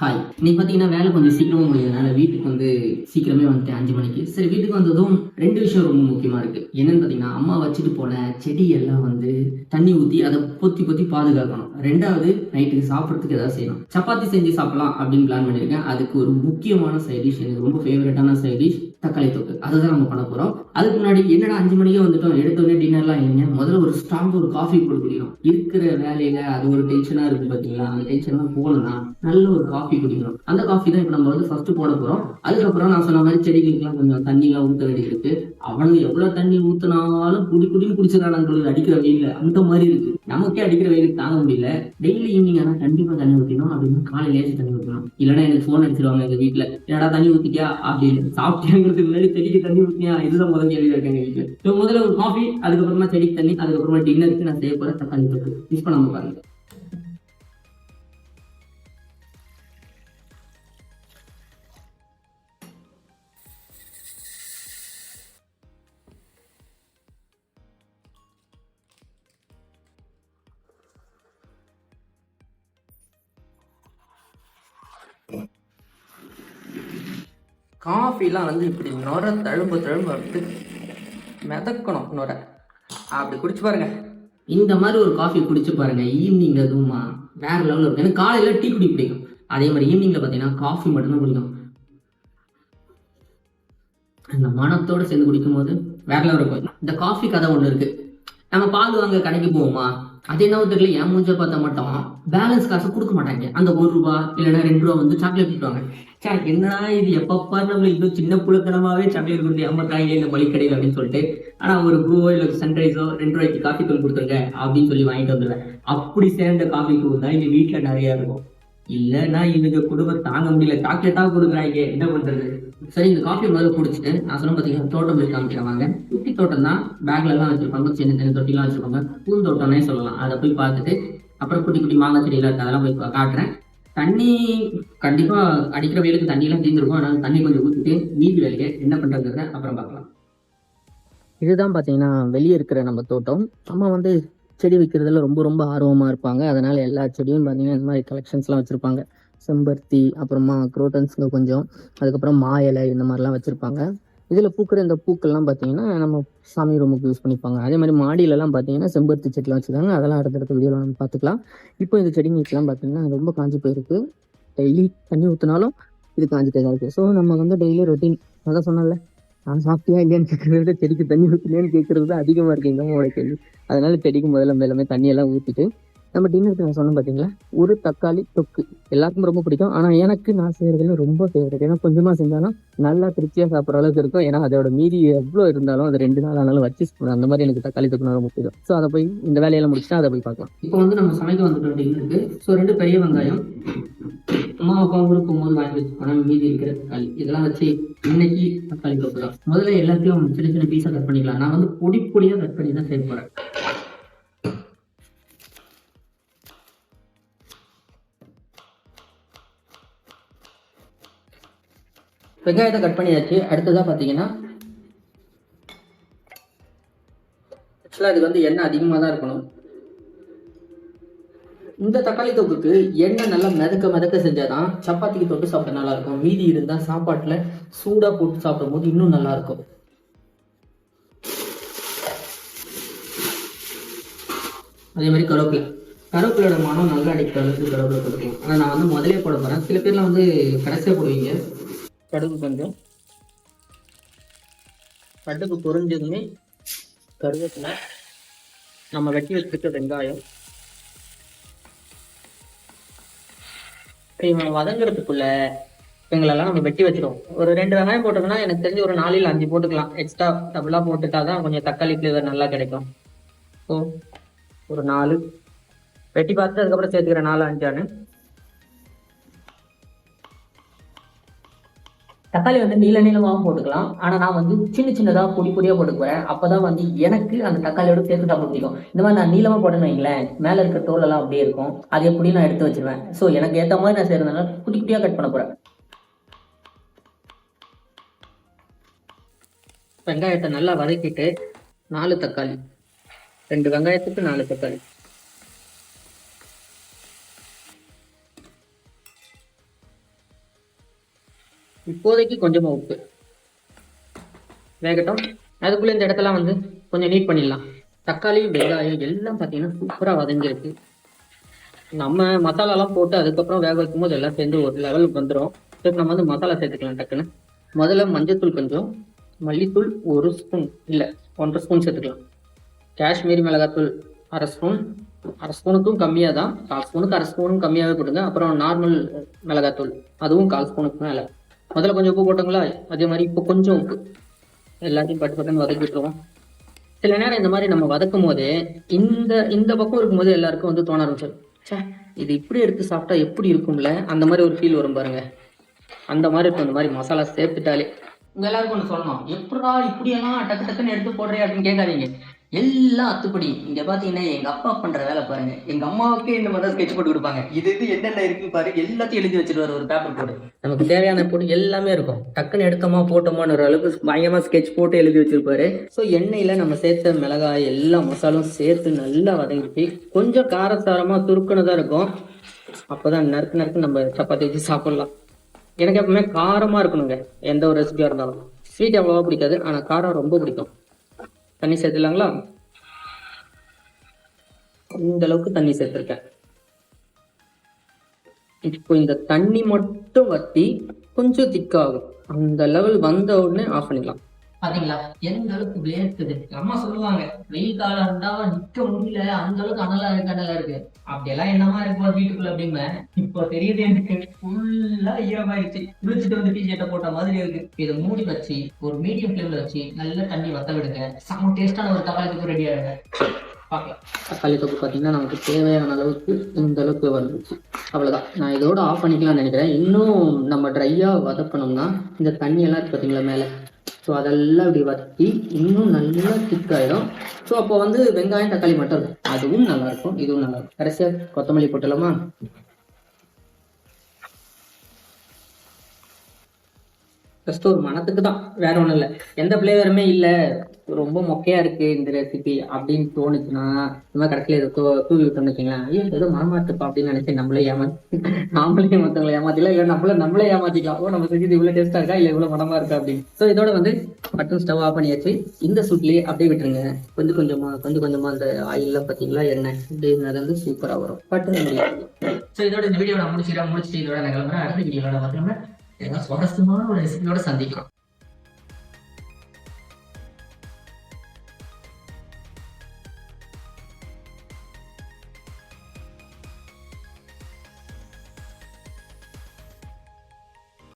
Hi இன்னைக்கு பார்த்தீங்கன்னா வேலை கொஞ்சம் சீக்கிரமாக முடியறதுனால வீட்டுக்கு வந்து சீக்கிரமே வந்துட்டேன் அஞ்சு மணிக்கு. சரி வீட்டுக்கு வந்ததும் ரெண்டு விஷயம் ரொம்ப முக்கியமாக இருக்குது என்னென்னு பார்த்தீங்கன்னா அம்மா வச்சுட்டு போன செடி எல்லாம் வந்து தண்ணி ஊற்றி அதை பொத்தி பொத்தி பாதுகாக்கணும். ரெண்டாவது நைட்டுக்கு சாப்பிட்றதுக்கு ஏதாவது செய்யணும். சப்பாத்தி செஞ்சு சாப்பிடலாம் அப்படின்னு பிளான் பண்ணியிருக்கேன். அதுக்கு ஒரு முக்கியமான சைட் டிஷ் எனக்கு ரொம்ப ஃபேவரட்டான சைட் டிஷ் தக்காளி தொக்கு. அதை தான் நம்ம பண்ண போகிறோம் அதுக்கு முன்னாடி என்னடா அஞ்சு மணிக்கே வந்துட்டோம் எடுத்தோடனே டின்னர்லாம் இல்லைங்க. முதல்ல ஒரு ஸ்ட்ராங் ஒரு காஃபி போட்டு குடிக்கணும். இருக்கிற வேலையில அது ஒரு டென்ஷனாக இருக்கு பார்த்தீங்களா அந்த டென்ஷன்லாம் போகணும்னா நல்ல ஒரு காஃபி குடிக்கணும். அந்த காஃபி தான் இப்போ நம்ம வந்து ஃபர்ஸ்ட் போட போகிறோம் அதுக்கப்புறம் நான் சொன்ன மாதிரி செடிகளுக்குலாம் கொஞ்சம் தண்ணிலாம் ஊற்ற வேண்டியிருக்கு இருக்கு. அவன் எவ்வளவு தண்ணி ஊத்தினாலும் குடி குடின்னு குடிச்சிடறாங்க அடிக்கிற வெயில அந்த மாதிரி இருக்கு. நமக்கே அடிக்கிற வெயிலுக்கு தாங்க முடியல. டெய்லி ஈவினிங் ஆனா கண்டிப்பா தண்ணி ஊற்றணும் அப்படின்னு காலையில ஏசி தண்ணி ஊற்றணும் இல்லைன்னா எனக்கு ஃபோன் அடிச்சிருவாங்க எங்க வீட்டுல என்னடா தண்ணி ஊத்திட்டியா? அப்படின்னு. சாப்பிட்டேங்கிறதுக்கு முன்னாடி செடிக்கு தண்ணி ஊத்தியா இதுதான் முதல் கேள்வி இருக்கு எங்க வீட்டுல முதல்ல ஒரு காஃபி அதுக்கப்புறமா செடிக்கு தண்ணி அதுக்கப்புறமா டின்னருக்கு நான் செய்ய போற தக்காளி மிஸ் பண்ணாம பாருங்க காஃபிலாம் வந்து இப்படி நுர தழும்பு தழும்பு வந்து மிதக்கணும் நுர. அப்படி குடிச்சு பாருங்க. இந்த மாதிரி ஒரு காஃபி குடிச்சு பாருங்க ஈவினிங் அதுவுமா. வேற லெவலில் இருக்கும். எனக்கு காலையில் டீ குடி பிடிக்கும். அதே மாதிரி ஈவினிங்ல பார்த்தீங்கன்னா காஃபி மட்டும்தான் குடிக்கும். அந்த மனத்தோடு சேர்ந்து குடிக்கும் போது வேற லெவல் இருக்கும். இந்த காஃபி கதை ஒன்று இருக்கு. நம்ம பால் வாங்க கடைக்கு போவோமா? அதே என்ன தெரியல என் மூஞ்ச பார்த்தா மட்டும் பேலன்ஸ் காசு கொடுக்க மாட்டாங்க. அந்த ஒரு ரூபா இல்லைன்னா ரெண்டு ரூபா வந்து சாக்லேட் கொடுப்பாங்க. சே என்னடா இது எப்பப்பா நம்ம இன்னும் சின்ன புழுக்கணமாவே சாக்லேட் கொடுத்து ஏமாத்தாங்க இந்த மளிகடையில் அப்படின்னு சொல்லிட்டு ஆனா ஒரு ப்ரூவோ இல்லை சன்ரைஸோ ரெண்டு ரூபாய்க்கு காஃபி தூள் கொடுத்துருங்க அப்படின்னு சொல்லி வாங்கிட்டு வந்துடுவேன். அப்படி சேர்ந்த காஃபி தூள் தான் எங்க வீட்டுல நிறைய இருக்கும். இல்லைன்னா இதுக்கு குடும்பம் தாங்க முடியல. சாக்லேட்டாக கொடுக்குறாங்க என்ன பண்றது? சரி இந்த காஃபி முதல்ல குடிச்சிட்டு நான் சொன்ன பார்த்தீங்கன்னா தோட்டம் போய் காமிக்கிறவாங்க குட்டி தோட்டம் தான் பேக்ல எல்லாம் வச்சிருப்பாங்க. சின்ன சின்ன தொட்டிலாம் வச்சிருப்பாங்க. பூந்தோட்டம்னே சொல்லலாம். அதை போய் பார்த்துட்டு அப்புறம் குட்டி குட்டி மாங்காய் செடியெல்லாம் இருக்கு அதெல்லாம் போய் காட்டுறேன். தண்ணி கண்டிப்பா அடிக்கிற வெயிலுக்கு தண்ணி எல்லாம் தீர்ந்துருக்கும் அதனால தண்ணி கொஞ்சம் ஊற்றிட்டு மீதி வேலையை என்ன பண்றதுங்கிறத அப்புறம் பார்க்கலாம். இதுதான் பார்த்தீங்கன்னா வெளியே இருக்கிற நம்ம தோட்டம். நம்ம வந்து செடி வைக்கிறதுல ரொம்ப ரொம்ப ஆர்வமாக இருப்பாங்க. அதனால் எல்லா செடியும் பார்த்தீங்கன்னா இந்த மாதிரி கலெக்ஷன்ஸ்லாம் வச்சுருப்பாங்க. செம்பருத்தி அப்புறமா குரோட்டன்ஸுங்க கொஞ்சம். அதுக்கப்புறம் மா இலை இந்த மாதிரிலாம் வச்சுருப்பாங்க. இதில் பூக்கிற இந்த பூக்கள்லாம் பார்த்தீங்கன்னா நம்ம சாமி ரூமுக்கு யூஸ் பண்ணிப்பாங்க. அதே மாதிரி மாடியிலலாம் பார்த்தீங்கன்னா செம்பருத்தி செடிலாம் வச்சுருக்காங்க. அதெல்லாம் அடுத்தடுத்த வீடியோவில் நம்ம பார்த்துக்கலாம் இப்போ இந்த செடிங்களுக்குலாம் பார்த்தீங்கன்னா ரொம்ப காஞ்சி போயிருக்கு. டெய்லி தண்ணி ஊற்றினாலும் இது காஞ்சிட்டே தான் இருக்குது ஸோ நம்ம வந்து டெய்லி ரொட்டீன் அதான் சொன்னல நான் சாப்பிட்டியா இல்லையான்னு கேட்கறத விட செடிக்கு தண்ணி ஊற்றினேன்னு கேட்கறது தான் அதிகமாக இருக்கு எங்கள் அம்மாவோட கேள்வி. அதனால செடிக்கு முதல்ல எல்லாமே தண்ணியெல்லாம் ஊற்றிட்டு நம்ம டின்னருக்கு நான் சொன்னேன் பார்த்தீங்களா ஒரு தக்காளி தொக்கு. எல்லாருக்கும் ரொம்ப பிடிக்கும். ஆனால் எனக்கு நான் செய்யறதுல ரொம்ப ஃபேவரட் ஏன்னா கொஞ்சமாக செஞ்சாலும் நல்லா திருப்தியாக சாப்பிட்ற அளவுக்கு இருக்கும். ஏன்னா அதோட மீதி எவ்வளோ இருந்தாலும் அது ரெண்டு நாள் ஆனாலும் வச்சு சாப்பிடும் அந்த மாதிரி எனக்கு தக்காளி தொக்கு ரொம்ப பிடிக்கும். ஸோ அதை போய் இந்த வேலையெல்லாம் முடிச்சுட்டு அதை போய் பார்க்கலாம். இப்போ வந்து நம்ம சமைக்க வந்துட்டோம் டின்னருக்கு ஸோ ரெண்டு பெரிய வெங்காயம். அம்மா அப்பா ஊருக்கு போது வாங்கி வச்சுக்கணும் மீதி இருக்கிற தக்காளி. இதெல்லாம் வச்சு இன்னைக்கு தக்காளி தொக்கு தான். முதல்ல எல்லாத்தையும் சின்ன சின்ன பீஸாக கட் பண்ணிக்கலாம். நான் வந்து பொடி பொடியாக கட் பண்ணி தான் செய்ய போகிறேன் வெங்காயத்தை கட் பண்ணியாச்சு. அடுத்ததாக பார்த்தீங்கன்னா ஆக்சுவலாக இது வந்து எண்ணெய் அதிகமாக தான் இருக்கணும். இந்த தக்காளி தொக்குக்கு எண்ணெய் நல்லா மிதக்க மிதக்க செஞ்சாதான் சப்பாத்திக்கு தொட்டு சாப்பிட நல்லா இருக்கும் மீதி இருந்தால் சாப்பாட்டில் சூடாக போட்டு சாப்பிடும்போது இன்னும் நல்லாயிருக்கும். அதே மாதிரி கருவேப்பிலை. கருவேப்பிலோட மனம் நல்லா அடிக்கிற அளவுக்கு கருவேப்பிலை கொடுக்கும் ஆனால் நான் வந்து முதலே போட போகிறேன் சில பேர்லாம் வந்து கடைசியாக போடுவீங்க. கடுகு கொஞ்சம். கடுகு பொறிஞ்சதுமே கருவேப்பிலை. நம்ம வெட்டி வச்சிருக்க வெங்காயம். இவன் வதங்குறதுக்குள்ள இவங்களெல்லாம் நம்ம வெட்டி வச்சிருவோம். ஒரு ரெண்டு வெங்காயம் போட்டோம்னா எனக்கு தெரிஞ்சு ஒரு நாளில் அஞ்சு போட்டுக்கலாம். எக்ஸ்ட்ரா டபுளாக போட்டுட்டா தான் கொஞ்சம் தக்காளி ஃப்ளேவர் நல்லா கிடைக்கும். ஸோ ஒரு நாலு. வெட்டி பார்த்து அதுக்கப்புறம் சேர்த்துக்கிறேன் நாலு அஞ்சானு. தக்காளி வந்து நீள நீளமாகவும் போட்டுக்கலாம். ஆனால் நான் வந்து சின்ன சின்னதாக பொடி பொடியாக போட்டுக்குவேன். அப்போ தான் வந்து எனக்கு அந்த தக்காளியோட சேர்த்து சாப்பிட பிடிக்கும். இந்த மாதிரி நான் நீளமாக போட்டேன்னு வைங்களேன் மேலே இருக்க தோலெல்லாம் அப்படியே இருக்கும். அது எப்படி நான் எடுத்து வச்சிருவேன். ஸோ எனக்கு ஏற்ற மாதிரி நான் செய்கிறதுனால குட்டி குட்டியாக கட் பண்ண போகிறேன் வெங்காயத்தை நல்லா வதக்கிட்டு நாலு தக்காளி. ரெண்டு வெங்காயத்துக்கு நாலு தக்காளி. இப்போதைக்கு கொஞ்சமாக உப்பு. வேகட்டும். அதுக்குள்ளே இந்த இடத்தெல்லாம் வந்து கொஞ்சம் நீட் பண்ணிடலாம். தக்காளி வெங்காயம் எல்லாம் பார்த்தீங்கன்னா சூப்பராக வதங்கியிருக்கு. நம்ம மசாலாலாம் போட்டு அதுக்கப்புறம் வேக வைக்கும் போது எல்லாம் சேர்ந்து ஒரு லெவலுக்கு வந்துடும் சரி நம்ம வந்து மசாலா சேர்த்துக்கலாம் டக்குன்னு. முதல்ல மஞ்சத்தூள் கொஞ்சம் மல்லித்தூள் ஒரு ஸ்பூன் இல்லை ஒன்றரை ஸ்பூன் சேர்த்துக்கலாம். காஷ்மீரி மிளகாத்தூள் அரை ஸ்பூன் அரை ஸ்பூனுக்கும் கம்மியாக தான் கால் ஸ்பூனுக்கு அரை ஸ்பூனும் கம்மியாகவே கொடுங்க. அப்புறம் நார்மல் மிளகாத்தூள் அதுவும் கால் ஸ்பூனுக்கு மேலே. முதல்ல கொஞ்சம் உப்பு போட்டுங்களா? அதே மாதிரி இப்போ கொஞ்சம் உப்பு. எல்லாத்தையும் பட்டு பட்டுன்னு வதக்கிட்டுருவோம். சில நேரம் இந்த மாதிரி நம்ம வதக்கும் போதே இந்த இந்த பக்கம் இருக்கும்போது எல்லாருக்கும் வந்து தோண ஆரம்பிச்சிடும் ச்சே இது இப்படி எடுத்து சாப்பிட்டா எப்படி இருக்கும்ல? அந்த மாதிரி ஒரு ஃபீல் வரும் பாருங்க. அந்த மாதிரி இருக்கும் இந்த மாதிரி மசாலா சேர்த்துட்டாலே. உங்க எல்லாருக்கும் ஒன்று சொல்லணும். எப்படா இப்படியெல்லாம் டக்கு டக்குன்னு எடுத்து போடுறே அப்படின்னு கேட்காதீங்க. எல்லாம் அத்துப்படி. இங்க பாத்தீங்கன்னா எங்க அப்பா பண்ற வேலை பாருங்க. எங்க அம்மாவுக்கே இந்த மாதிரி ஸ்கெட்ச் போட்டு கொடுப்பாங்க. இது இது என்னென்ன இருக்குன்னு பாரு. எல்லாத்தையும் எழுதி வச்சிருவாரு ஒரு பேப்பர் போட்டு நமக்கு தேவையான போட்டு எல்லாமே இருக்கும். டக்குன்னு எடுத்தோமா போட்டோமான்னு ஒரு அளவுக்கு பயங்கரமா ஸ்கெட்ச் போட்டு எழுதி வச்சிருப்பாரு. ஸோ எண்ணெயில நம்ம சேர்த்த மிளகாய் எல்லா மசாலும் சேர்த்து நல்லா வதங்கிட்டு கொஞ்சம் காரசாரமா துருக்குனதா இருக்கும். அப்பதான் நறுக்கு நறுக்கு நம்ம சப்பாத்தி வச்சு சாப்பிடலாம். எனக்கு எப்பவுமே காரமா இருக்கணுங்க. எந்த ஒரு ரெசிபியா இருந்தாலும். ஸ்வீட் அவ்வளோவா பிடிக்காது. ஆனா காரம் ரொம்ப பிடிக்கும். தண்ணி சேர்த்துலாங்களா இந்த அளவுக்கு தண்ணி சேர்த்துருக்கேன். இப்போ இந்த தண்ணி மட்டும் வத்தி கொஞ்சம் திக்காகும். அந்த லெவல் வந்த உடனே ஆஃப் பண்ணிக்கலாம் பாத்தீங்களா? எந்த அளவுக்கு வேர்க்குது அம்மா சொல்லுவாங்க வெயில் காலம் இருந்தா நிக்க முடியல அந்த அளவுக்கு அனலா இருக்கு அனலா இருக்கு. அப்படியெல்லாம் என்னமா இருக்கும் வீட்டுக்குள்ள அப்படிங்க இப்போ தெரியுது எனக்கு ஃபுல்லா ஈரமாயிருச்சு. குளிச்சுட்டு வந்து டிஷர்ட்டை போட்ட மாதிரி இருக்கு. இதை மூடி வச்சு ஒரு மீடியம் ஃப்ளேம்ல வச்சு நல்லா தண்ணி வத்த விடுங்க சம டேஸ்டான ஒரு தக்காளி தொப்பு ரெடி ஆகுங்க. பார்க்கலாம். தக்காளி தொப்பு பார்த்தீங்கன்னா நமக்கு தேவையான அளவுக்கு இந்த அளவுக்கு வந்துருச்சு. அவ்வளோதான் நான் இதோட ஆஃப் பண்ணிக்கலாம்னு நினைக்கிறேன். இன்னும் நம்ம ட்ரையாக வதக்கணும்னா இந்த தண்ணியெல்லாம் இருக்கு பார்த்தீங்களா மேலே? ஸோ அதெல்லாம் இப்படி வதக்கி இன்னும் நல்லா திக்காயிடும் ஸோ அப்போ வந்து வெங்காயம் தக்காளி மட்டும் அதுவும் நல்லா இருக்கும் இதுவும் நல்லா இருக்கும் கடைசியாக கொத்தமல்லி போட்டலாமா ஜஸ்ட் ஒரு மனத்துக்கு தான். வேற ஒன்றும் இல்லை. எந்த ஃப்ளேவருமே இல்லை. ரொம்ப மொக்கையா இருக்கு இந்த ரெசிபி அப்படின்னு தோணுச்சுன்னா இந்த மாதிரி கடைசியில் இதை தூ தூவி விட்டோம்னு வச்சுக்கலாம் ஐயோ ஏதோ மனமாட்டுப்பா அப்படின்னு நினைச்சு நம்மளே ஏமா நாமளே மத்தவங்களை ஏமாத்திக்கலாம் இல்லை நம்மள நம்மளே ஏமாத்திக்கலாம். ஓ நம்ம செஞ்சது இவ்வளோ டேஸ்டா இருக்கா? இல்லை இவ்வளோ மனமா இருக்கா அப்படின்னு. ஸோ இதோட வந்து பட்டன் ஸ்டவ் ஆஃப் பண்ணியாச்சு. இந்த சூட்லேயே அப்படியே விட்டுருங்க. கொஞ்சம் கொஞ்சமா கொஞ்சம் கொஞ்சமா அந்த ஆயில்லாம் பார்த்தீங்களா என்ன இப்படி வந்து சூப்பராக வரும். பட்டன் ஸோ இதோட இந்த வீடியோ நான் முடிச்சுக்கிறேன். முடிச்சுட்டு இதோட நான் கிளம்புறேன். அடுத்த வீடியோட பார்த்தோம்னா சுவாரஸ்யமான ஒரு ரெசிபியோட சந்திக்கலாம்.